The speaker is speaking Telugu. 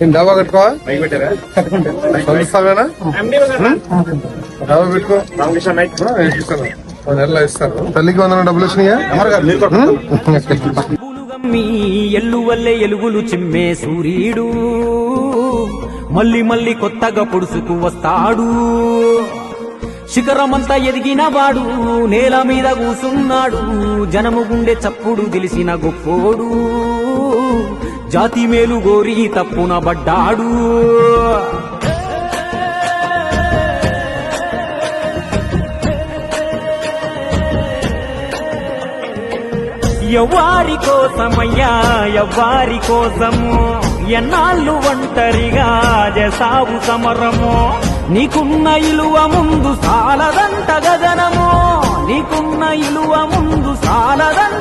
నేను డబ్బా కట్టుకోవా? సంవత్సరాలేనా డబ్బా పెట్టుకో. నెలలో ఇస్తాను. తల్లికి వందన డబ్బులు వచ్చినాయా? మీ ఎల్లు వల్లే ఎలుగులు చిమ్మే సూర్యుడు మళ్ళీ మళ్ళీ కొత్తగా పొడుసుకు వస్తాడు. శిఖరమంతా ఎదిగిన వాడు నేల మీద కూసున్నాడు. జనము గుండె చప్పుడు తెలిసిన గొప్పోడు. జాతి మేలు గోరి తప్పున బడ్డాడు. ఎవ్వారి కోసమయ్యా ఎవ్వారి కోసము ఎన్నాళ్ళు ఒంటరిగా జసావు సమరము నీకున్న ఇలువ ముందు సాలదంట గగనము నీకున్న ఇలువ ముందు సాలదంట